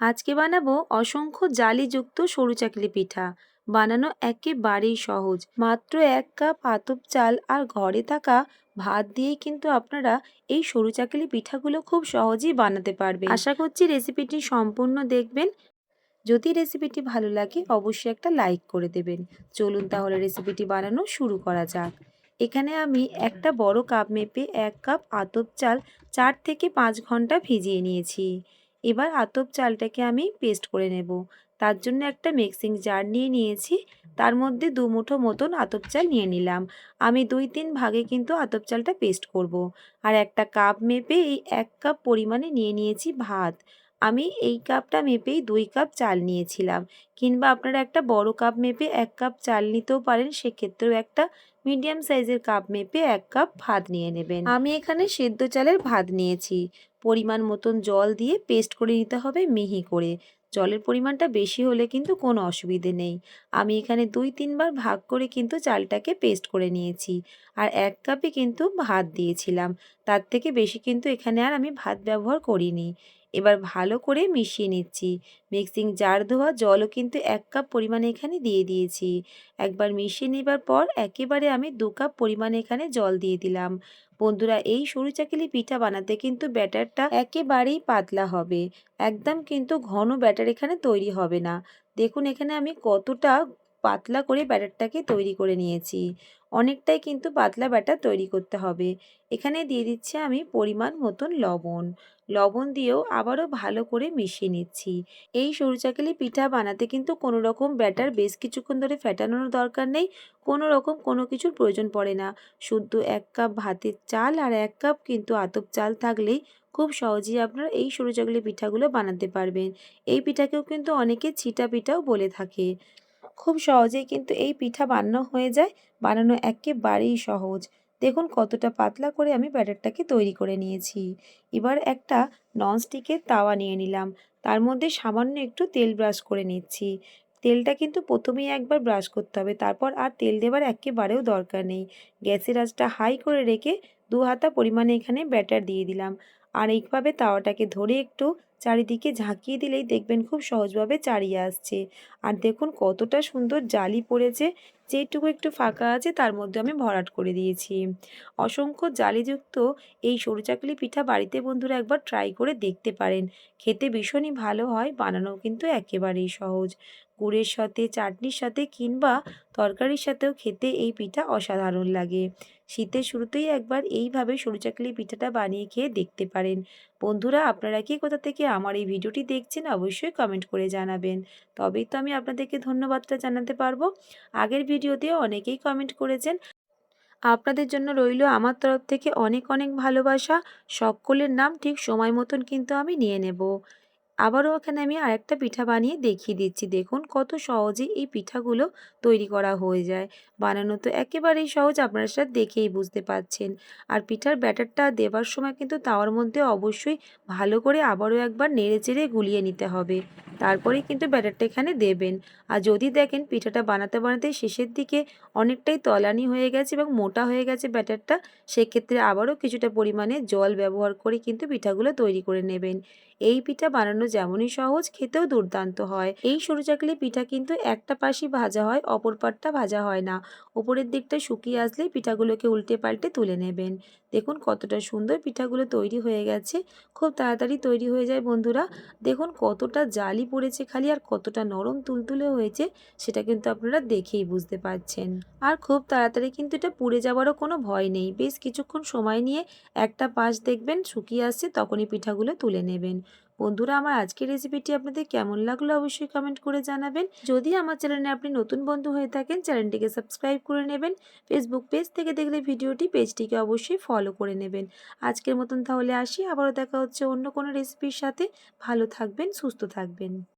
আজকে বানাবো অসংখ্য জালিযুক্ত সরু চাকলি পিঠা। বানানো একেবারেই সহজ। মাত্র এক কাপ আতপ চাল আর ঘরে থাকা ভাত দিয়েই কিন্তু আপনারা এই সরু চাকলি পিঠাগুলো খুব সহজেই বানাতে পারবেন। আশা করছি রেসিপিটি সম্পূর্ণ দেখবেন। যদি রেসিপিটি ভালো লাগে অবশ্যই একটা লাইক করে দেবেন। চলুন তাহলে রেসিপিটি বানানো শুরু করা যাক। এখানে আমি একটা বড় কাপ মেপে এক কাপ আতপ চাল চার থেকে পাঁচ ঘণ্টা ভিজিয়ে নিয়েছি। এবার আতপ চালটাকে আমি পেস্ট করে নেব। তার জন্য একটা মিক্সিং জার নিয়ে নিয়েছি। তার মধ্যে দু মুঠো মতন আতপ চাল নিয়ে নিলাম। আমি দুই তিন ভাগে কিন্তু আতপ চালটা পেস্ট করব। আর একটা কাপ মেপে এই এক কাপ পরিমাণে নিয়ে নিয়েছি ভাত। আমি এই কাপটা মেপেই দুই কাপ চাল নিয়েছিলাম। কিংবা আপনারা একটা বড় কাপ মেপে এক কাপ চাল নিতেও পারেন, সেক্ষেত্রেও একটা মিডিয়াম সাইজের কাপ মেপে এক কাপ ভাত নিয়ে নেবেন। আমি এখানে সেদ্ধ চালের ভাত নিয়েছি। পরিমাণ মতন জল দিয়ে পেস্ট করে নিতে হবে মিহি করে। জলের পরিমাণটা বেশি হলে কিন্তু কোনো অসুবিধে নেই। আমি এখানে দুই তিনবার ভাগ করে কিন্তু চালটাকে পেস্ট করে নিয়েছি। আর এক কাপে কিন্তু ভাত দিয়েছিলাম। তার থেকে বেশি কিন্তু এখানে আর আমি ভাত ব্যবহার করিনি। এবার ভালো করে মিশিয়ে নিচ্ছি। মিক্সিং জার ধোয়া জলও কিন্তু এক কাপ পরিমাণে এখানে দিয়ে দিয়েছি। একবার মিশিয়ে নেবার পর একেবারে আমি দু কাপ পরিমাণে এখানে জল দিয়ে দিলাম। বন্ধুরা, এই সরু চাকিলি পিঠা বানাতে কিন্তু ব্যাটারটা একেবারেই পাতলা হবে। একদম কিন্তু ঘন ব্যাটার এখানে তৈরি হবে না। দেখুন, এখানে আমি কতটা পাতলা করে ব্যাটারটাকে তৈরি করে নিয়েছি। অনেকটাই কিন্তু পাতলা ব্যাটার তৈরি করতে হবে। এখানে দিয়ে দিচ্ছি আমি পরিমাণ মতন লবণ। লবণ দিয়েও আবারও ভালো করে মিশিয়ে নিচ্ছি। এই সরু চাকলি পিঠা বানাতে কিন্তু কোনো রকম ব্যাটার বেশ কিছুক্ষণ ধরে ফেটানোর দরকার নেই। কোনো রকম কোনো কিছুর প্রয়োজন পড়ে না। শুদ্ধ এক কাপ ভাতের চাল আর এক কাপ কিন্তু আতপ চাল থাকলেই খুব সহজেই আপনারা এই সরু চাকলি পিঠাগুলো বানাতে পারবেন। এই পিঠাকেও কিন্তু অনেকে ছিটা পিঠাও বলে থাকে। খুব সহজেই কিন্তু এই পিঠা বানানো হয়ে যায়। বানানো একেবারেই সহজ। দেখুন কতটা পাতলা করে আমি ব্যাটারটাকে তৈরি করে নিয়েছি। এবার একটা ননস্টিকের তাওয়া নিয়ে নিলাম। তার মধ্যে সামান্য একটু তেল ব্রাশ করে নিচ্ছি। তেলটা কিন্তু প্রথমেই একবার ব্রাশ করতে হবে। তারপর আর তেল দেবার একেবারেও দরকার নেই। গ্যাসের আঁচটা হাই করে রেখে দু হাতা পরিমাণে এখানে ব্যাটার দিয়ে দিলাম। আর এইভাবে তাওয়াটাকে ধরে একটু চারিদিকে ঝাঁকিয়ে দিলেই দেখবেন খুব সহজভাবে চারিয়ে আসছে। আর দেখুন কতটা সুন্দর জালি পড়েছে, যেটুকু একটু ফাঁকা আছে তার মধ্যে আমি ভরাট করে দিয়েছি। অসংখ্য জালিযুক্ত এই সরু চাকলি পিঠা বাড়িতে বন্ধুরা একবার ট্রাই করে দেখতে পারেন। খেতে ভীষণই ভালো হয় বানানো কিন্তু একেবারেই সহজ। গুড়ের সাথে, চাটনির সাথে কিংবা তরকারির সাথেও খেতে এই পিঠা অসাধারণ লাগে। শীতের শুরুতেই একবার এইভাবে সরু চাকলি পিঠাটা বানিয়ে খেয়ে দেখতে পারেন। বন্ধুরা, আপনারা কি কোথা থেকে আমার এই ভিডিওটি দেখছেন অবশ্যই কমেন্ট করে জানাবেন। তবেই তো আমি আপনাদেরকে ধন্যবাদটা জানাতে পারব। আগের ভিডিওতে অনেকেই কমেন্ট করেছেন, আপনাদের জন্য রইল আমার তরফ থেকে অনেক অনেক ভালোবাসা। সকলের নাম ঠিক সময় মতন কিন্তু আমি নিয়ে নেব। আবারও এখানে আমি আরেকটা পিঠা বানিয়ে দেখিয়ে দিচ্ছি। দেখুন কত সহজে এই পিঠাগুলো তৈরি করা হয়ে যায়। বানানো তো একেবারেই সহজ, আপনারা সেটা দেখেই বুঝতে পাচ্ছেন আর পিঠার ব্যাটারটা দেবার সময় কিন্তু তাওয়ার মধ্যে অবশ্যই ভালো করে আবারও একবার নেড়ে চেড়ে গুলিয়ে নিতে হবে। তারপরে কিন্তু ব্যাটারটা এখানে দেবেন। আর যদি দেখেন পিঠাটা বানাতে বানাতে শেষের দিকে অনেকটাই তলানি হয়ে গেছে এবং মোটা হয়ে গেছে ব্যাটারটা, সেক্ষেত্রে আবারও কিছুটা পরিমাণে জল ব্যবহার করে কিন্তু পিঠাগুলো তৈরি করে নেবেন। এই পিঠা বানানো যেমনই সহজ, খেতেও দুর্দান্ত হয়। এই সরু চাকলি পিঠা কিন্তু একটা পাশই ভাজা হয়, অপর পাটটা ভাজা হয় না। ওপরের দিকটা শুকিয়ে আসলেই পিঠাগুলোকে উল্টে পাল্টে তুলে নেবেন। দেখুন কতটা সুন্দর পিঠাগুলো তৈরি হয়ে গেছে। খুব তাড়াতাড়ি তৈরি হয়ে যায় বন্ধুরা। দেখুন কতটা জালি পড়েছে খালি আর কতটা নরম তুলতুলে হয়েছে, সেটা কিন্তু আপনারা দেখেই বুঝতে পারছেন। আর খুব তাড়াতাড়ি কিন্তু এটা পুড়ে যাওয়ারও কোনো ভয় নেই। বেশ কিছুক্ষণ সময় নিয়ে একটা পাশ দেখবেন, শুকিয়ে আসছে, তখনই পিঠাগুলো তুলে নেবেন। বন্ধুরা, আমার আজকের রেসিপিটি আপনাদের কেমন লাগল অবশ্যই কমেন্ট করে জানাবেন। যদি আমার চ্যানেলে আপনি নতুন বন্ধু হয়ে থাকেন চ্যানেলটিকে সাবস্ক্রাইব করে নেবেন। ফেসবুক পেজ থেকে দেখলে ভিডিওটি পেজটিকে অবশ্যই ফলো করে নেবেন। আজকের মতন তাহলে আসি। আবারও দেখা হচ্ছে অন্য কোনো রেসিপির সাথে। ভালো থাকবেন, সুস্থ থাকবেন।